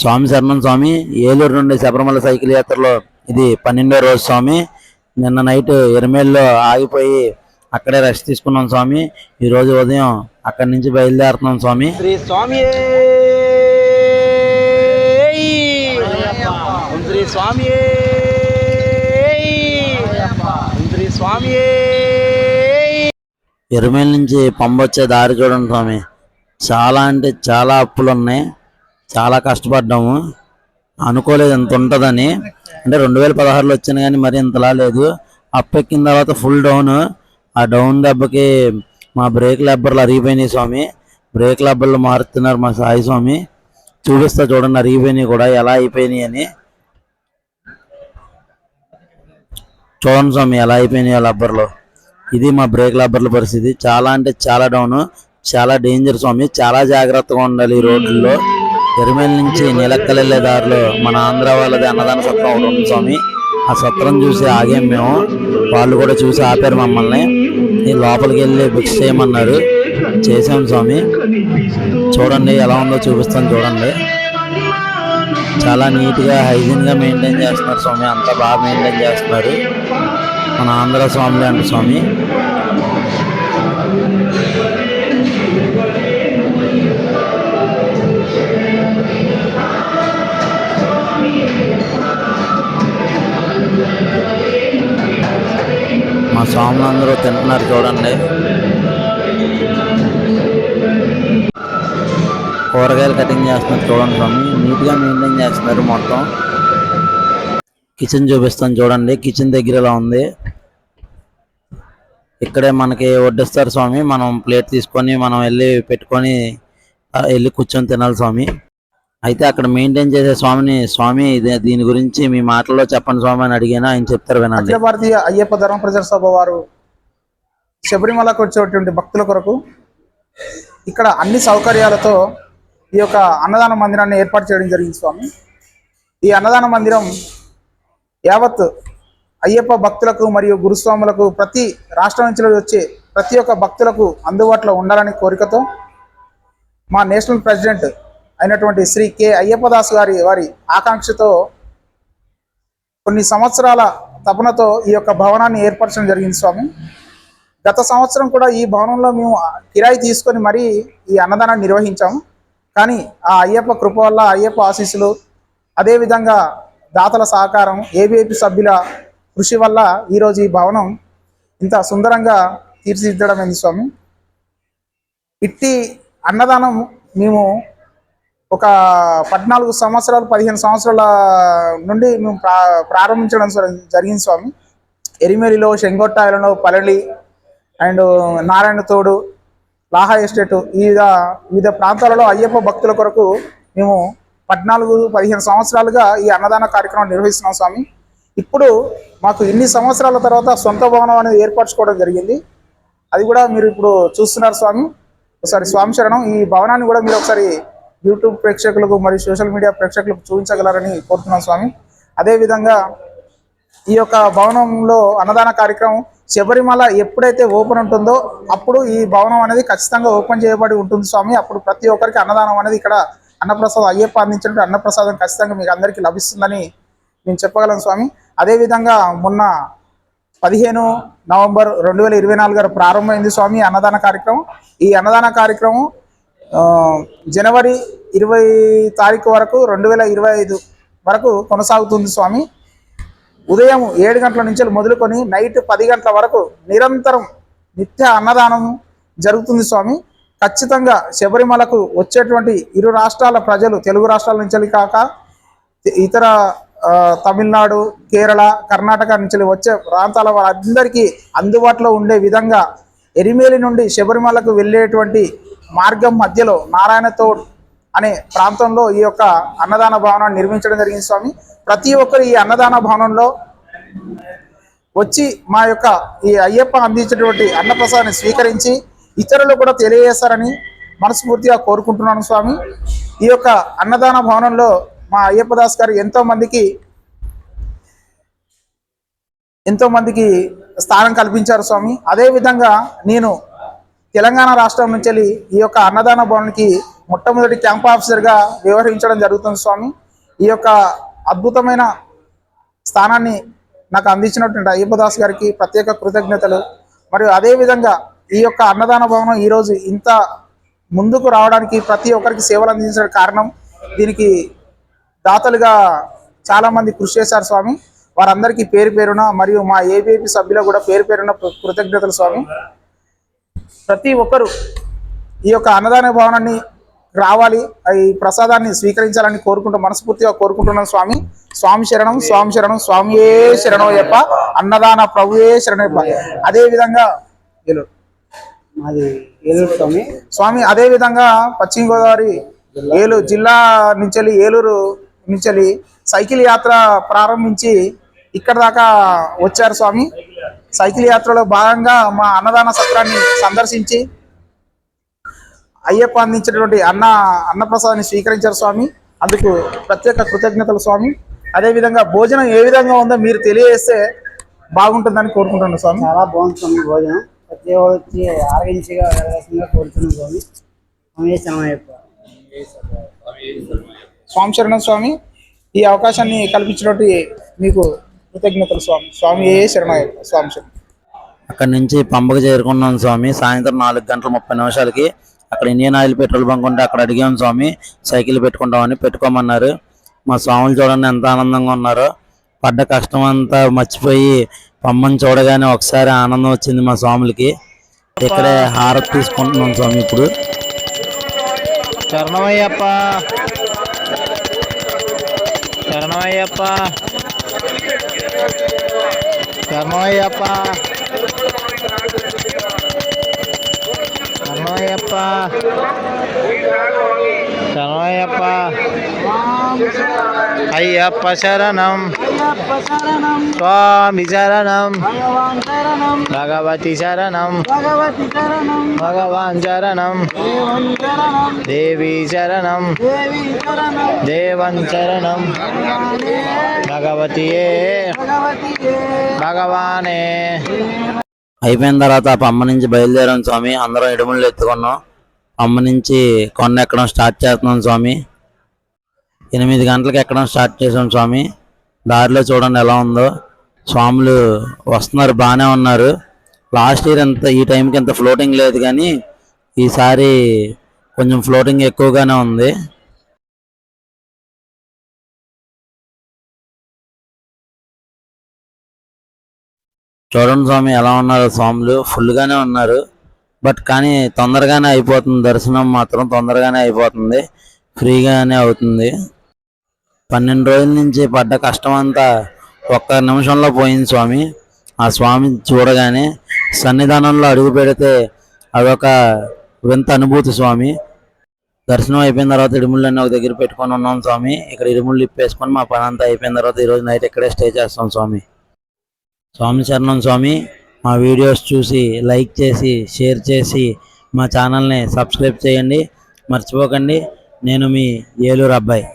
స్వామి శరణం స్వామి. ఏలూరు నుండి శబరిమల సైకిల్ యాత్రలో ఇది పన్నెండో రోజు స్వామి. నిన్న నైట్ ఎరిమేల్లో ఆగిపోయి అక్కడే రెస్ట్ తీసుకున్నాం స్వామి. ఈ రోజు ఉదయం అక్కడి నుంచి బయలుదేరుతున్నాం స్వామి. శ్రీ స్వామి శ్రీ స్వామి శ్రీ స్వామి ఎరుమేల నుంచి పంప వచ్చే దారి చూడండి స్వామి. చాలా అంటే చాలా అప్పులు ఉన్నాయి. చాలా కష్టపడ్డాము. అనుకోలేదు ఎంత ఉంటుందని. అంటే రెండు వేల పదహారులో వచ్చాను కానీ మరి ఇంతలా లేదు. అప్ ఎక్కిన తర్వాత ఫుల్ డౌన్. ఆ డౌన్ దెబ్బకి మా బ్రేక్ లెబ్బర్లు అరిగిపోయినాయి స్వామి. బ్రేక్ లెబ్బర్లు మారుతున్నారు మా సాయి స్వామి. చూపిస్తా చూడండి అరిగిపోయినాయి కూడా ఎలా అయిపోయినాయి అని. చూడండి స్వామి ఎలా అయిపోయినాయి ఆ లబ్బర్లు ఇది మా బ్రేక్ లబ్బర్ల పరిస్థితి. చాలా అంటే చాలా డౌన్. చాలా డేంజర్ స్వామి. చాలా జాగ్రత్తగా ఉండాలి ఈ రోడ్లలో. ఎరిమేల నుంచి నీలక్కలు వెళ్ళే దారిలో మన ఆంధ్ర వాళ్ళది అన్నదాన సత్రం ఒకటి ఉంది స్వామి. ఆ సత్రం చూసి ఆగాం మేము. వాళ్ళు కూడా చూసి ఆపారు మమ్మల్ని. ఈ లోపలికి వెళ్ళి బుక్స్ చేయమన్నారు. చేసాం స్వామి. చూడండి ఎలా ఉందో చూపిస్తాను చూడండి. చాలా నీట్గా హైజీన్గా మెయింటైన్ చేస్తున్నారు స్వామి. అంతా బాగా మెయింటైన్ చేస్తున్నారు. మన ఆంధ్ర స్వామిలే అంట స్వామి. మా స్వాములు అందరూ తింటున్నారు చూడండి. కూరగాయలు కటింగ్ చేస్తున్నారు చూడండి స్వామి. నీట్గా మెయింటైన్ చేస్తున్నారు మొత్తం. కిచెన్ చూపిస్తాను చూడండి. కిచెన్ దగ్గర ఇలా ఉంది. ఇక్కడే మనకి వడ్డిస్తారు స్వామి. మనం ప్లేట్ తీసుకొని మనం వెళ్ళి పెట్టుకొని వెళ్ళి కూర్చొని తినాలి స్వామి. అయితే అక్కడ మెయింటైన్ చేసే స్వామిని స్వామి దీని గురించి మీ మాటల్లో చెప్పండి స్వామి అని అడిగినా ఆయన చెప్తారు వినండి. అఖిల భారతీయ అయ్యప్ప ధర్మ ప్రజల సభ వారు శబరిమలకు వచ్చేటువంటి భక్తుల కొరకు ఇక్కడ అన్ని సౌకర్యాలతో ఈ యొక్క అన్నదాన మందిరాన్ని ఏర్పాటు చేయడం జరిగింది స్వామి. ఈ అన్నదాన మందిరం యావత్ అయ్యప్ప భక్తులకు మరియు గురుస్వాములకు ప్రతి రాష్ట్రం నుంచి వచ్చే ప్రతి ఒక్క భక్తులకు అందుబాటులో ఉండాలనే కోరికతో మా నేషనల్ ప్రెసిడెంట్ అయినటువంటి శ్రీ కె అయ్యప్పదాస్ గారి వారి ఆకాంక్షతో కొన్ని సంవత్సరాల తపనతో ఈ యొక్క భవనాన్ని ఏర్పరచడం జరిగింది స్వామి. గత సంవత్సరం కూడా ఈ భవనంలో మేము కిరాయి తీసుకొని మరీ ఈ అన్నదానాన్ని నిర్వహించాము కానీ ఆ అయ్యప్ప కృప వల్ల అయ్యప్ప ఆశీస్సులు అదేవిధంగా దాతల సహకారం ఏబిఐపి సభ్యుల కృషి వల్ల ఈరోజు ఈ భవనం ఇంత సుందరంగా తీర్చిదిద్దడమైంది స్వామి. ఇట్టి అన్నదానం మేము ఒక పద్నాలుగు సంవత్సరాలు పదిహేను సంవత్సరాల నుండి మేము ప్రా ప్రారంభించడం జరిగింది స్వామి. ఎరిమేలిలో శంగొట్టాయలలో పలలి అండ్ నారాయణ తోడు లాహా ఎస్టేట్ వివిధ వివిధ ప్రాంతాలలో అయ్యప్ప భక్తుల కొరకు మేము పద్నాలుగు పదిహేను సంవత్సరాలుగా ఈ అన్నదాన కార్యక్రమం నిర్వహిస్తున్నాం స్వామి. ఇప్పుడు మాకు ఇన్ని సంవత్సరాల తర్వాత సొంత భవనం అనేది ఏర్పరచుకోవడం జరిగింది. అది కూడా మీరు ఇప్పుడు చూస్తున్నారు స్వామి. ఒకసారి స్వామి శరణం ఈ భవనాన్ని కూడా మీరు ఒకసారి యూట్యూబ్ ప్రేక్షకులకు మరియు సోషల్ మీడియా ప్రేక్షకులకు చూపించగలరని కోరుతున్నాం స్వామి. అదేవిధంగా ఈ యొక్క భవనంలో అన్నదాన కార్యక్రమం శబరిమల ఎప్పుడైతే ఓపెన్ ఉంటుందో అప్పుడు ఈ భవనం అనేది ఖచ్చితంగా ఓపెన్ చేయబడి ఉంటుంది స్వామి. అప్పుడు ప్రతి ఒక్కరికి అన్నదానం అనేది ఇక్కడ అన్నప్రసాదం అయ్యప్ప అందించినట్టు అన్నప్రసాదం ఖచ్చితంగా మీకు అందరికీ లభిస్తుందని నేను చెప్పగలను స్వామి. అదేవిధంగా మొన్న పదిహేను నవంబర్ రెండు వేల ఇరవై నాలుగు ప్రారంభమైంది స్వామి అన్నదాన కార్యక్రమం. ఈ అన్నదాన కార్యక్రమం జనవరి ఇరవై తారీఖు వరకు రెండు వేల ఇరవై ఐదు వరకు కొనసాగుతుంది స్వామి. ఉదయం ఏడు గంటల నుంచి మొదలుకొని నైట్ పది గంటల వరకు నిరంతరం నిత్య అన్నదానం జరుగుతుంది స్వామి. ఖచ్చితంగా శబరిమలకు వచ్చేటువంటి ఇరు రాష్ట్రాల ప్రజలు తెలుగు రాష్ట్రాల నుంచి కాక ఇతర తమిళనాడు కేరళ కర్ణాటక నుంచి వచ్చే ప్రాంతాల వారందరికీ అందుబాటులో ఉండే విధంగా ఎరిమేలి నుండి శబరిమలకు వెళ్ళేటువంటి మార్గం మధ్యలో నారాయణతోడ్ అనే ప్రాంతంలో ఈ యొక్క అన్నదాన భవనాన్ని నిర్మించడం జరిగింది స్వామి. ప్రతి ఒక్కరు ఈ అన్నదాన భవనంలో వచ్చి మా యొక్క ఈ అయ్యప్ప అందించినటువంటి అన్నప్రసాదాన్ని స్వీకరించి ఇతరులు కూడా తెలియజేస్తారని మనస్ఫూర్తిగా కోరుకుంటున్నాను స్వామి. ఈ యొక్క అన్నదాన భవనంలో మా అయ్యప్ప దాస్ గారు ఎంతోమందికి ఎంతోమందికి స్థానం కల్పించారు స్వామి. అదేవిధంగా నేను తెలంగాణ రాష్ట్రం నుంచి వెళ్ళి ఈ యొక్క అన్నదాన భవన్కి మొట్టమొదటి క్యాంప్ ఆఫీసర్గా వ్యవహరించడం జరుగుతుంది స్వామి. ఈ యొక్క అద్భుతమైన స్థానాన్ని నాకు అందించినటువంటి అయ్యప్పదాస్ గారికి ప్రత్యేక కృతజ్ఞతలు. మరియు అదేవిధంగా ఈ యొక్క అన్నదాన భవనం ఈరోజు ఇంత ముందుకు రావడానికి ప్రతి ఒక్కరికి సేవలు అందించడం కారణం దీనికి దాతలుగా చాలామంది కృషి చేశారు స్వామి. వారందరికీ పేరు పేరున మరియు మా ఏబీపీ సభ్యులకు కూడా పేరు పేరున కృతజ్ఞతలు స్వామి. ప్రతి ఒక్కరు ఈ యొక్క అన్నదాన భవనాన్ని రావాలి ఈ ప్రసాదాన్ని స్వీకరించాలని కోరుకుంటూ మనస్ఫూర్తిగా కోరుకుంటున్నాను స్వామి. స్వామి శరణం స్వామి శరణం స్వామియే శరణం యప్ప అన్నదాన ప్రభుయే శరణయ్యప్ప అదే విధంగా ఏలూరు. మాది ఏలూరు స్వామి. స్వామి అదే విధంగా పశ్చిమ గోదావరి ఏలూరు జిల్లా నుంచి ఏలూరు నుంచి సైకిల్ యాత్ర ప్రారంభించి ఇక్కడ దాకా వచ్చారు స్వామి. సైకిల్ యాత్రలో భాగంగా మా అన్నదాన సత్రాన్ని సందర్శించి అయ్యప్ప అందించినటువంటి అన్న అన్నప్రసాదాన్ని స్వీకరించారు స్వామి. అందుకు ప్రత్యేక కృతజ్ఞతలు స్వామి. అదే విధంగా భోజనం ఏ విధంగా ఉందో మీరు తెలియజేస్తే బాగుంటుందని కోరుకుంటున్నాను స్వామి. చాలా బాగుంది స్వామి భోజనం. ప్రతి వచ్చి ఆరగించిగా వెళ్ళాల్సిందిగా కోరుతున్నాం స్వామి. స్వామి శరణయ్యప్ప స్వామి శరణం స్వామి. ఈ అవకాశాన్ని కల్పించినట్టు మీకు కృతజ్ఞతలు స్వామి. స్వామి ఏ శరణయ్యప్ప స్వామి శరణం అక్కడి నుంచి పంపకు చేరుకున్నాం స్వామి. సాయంత్రం నాలుగు గంటల ముప్పై నిమిషాలకి అక్కడ ఇండియన్ ఆయిల్ పెట్రోల్ బంక్ ఉంటే అక్కడ అడిగాం స్వామి. సైకిల్ పెట్టుకుంటామని పెట్టుకోమన్నారు. మా స్వాములు చూడండి ఎంత ఆనందంగా ఉన్నారో. పడ్డ కష్టం అంతా మర్చిపోయి పమ్మని చూడగానే ఒకసారి ఆనందం వచ్చింది మా స్వాములకి. ఇక్కడే హారతి తీసుకుంటున్నాం స్వామి ఇప్పుడు. శరణమయ్యప్ప. శరణమయ్యప్ప. Sama apa? Pak. Sama ya Pak. Sama ya Pak. Ayyappa శరణం. స్వామి శరణం. భగవతి శరణం. భగవాన్ శరణం. దేవి శరణం. దేవన్ శరణం. భగవతియే. భగవానే. అయిపోయిన తర్వాత పమ్మ నుంచి బయలుదేరాం స్వామి. అందరం ఇడుములు ఎత్తుకున్నాం. పమ్మ నుంచి కొండ ఎక్కడం స్టార్ట్ చేస్తున్నాం స్వామి. ఎనిమిది గంటలకు ఎక్కడం స్టార్ట్ చేశాం స్వామి. దారిలో చూడండి ఎలా ఉందో. స్వాములు వస్తున్నారు బాగానే ఉన్నారు. లాస్ట్ ఇయర్ ఎంత ఈ టైంకి ఎంత ఫ్లోటింగ్ లేదు కానీ ఈసారి కొంచెం ఫ్లోటింగ్ ఎక్కువగానే ఉంది. చూడండి స్వామి ఎలా ఉన్నారు స్వాములు. ఫుల్గానే ఉన్నారు. బట్ కానీ తొందరగానే అయిపోతుంది. దర్శనం మాత్రం తొందరగానే అయిపోతుంది. ఫ్రీగానే అవుతుంది. పన్నెండు రోజుల నుంచి పడ్డ కష్టం అంతా ఒక్క నిమిషంలో పోయింది స్వామి. ఆ స్వామి చూడగానే సన్నిధానంలో అడుగు పెడితే అదొక వింత అనుభూతి స్వామి. దర్శనం అయిపోయిన తర్వాత ఇడుముళ్ళని ఒక దగ్గర పెట్టుకొని ఉన్నాం స్వామి. ఇక్కడ ఇడుముళ్ళు ఇప్పేసుకొని మా పని అంతా అయిపోయిన తర్వాత ఈరోజు నైట్ ఇక్కడే స్టే చేస్తాం స్వామి. స్వామి శరణం స్వామి. మా వీడియోస్ చూసి లైక్ చేసి షేర్ చేసి మా ఛానల్ని సబ్స్క్రైబ్ చేయండి. మర్చిపోకండి. నేను మీ ఏలూరు అబ్బాయి.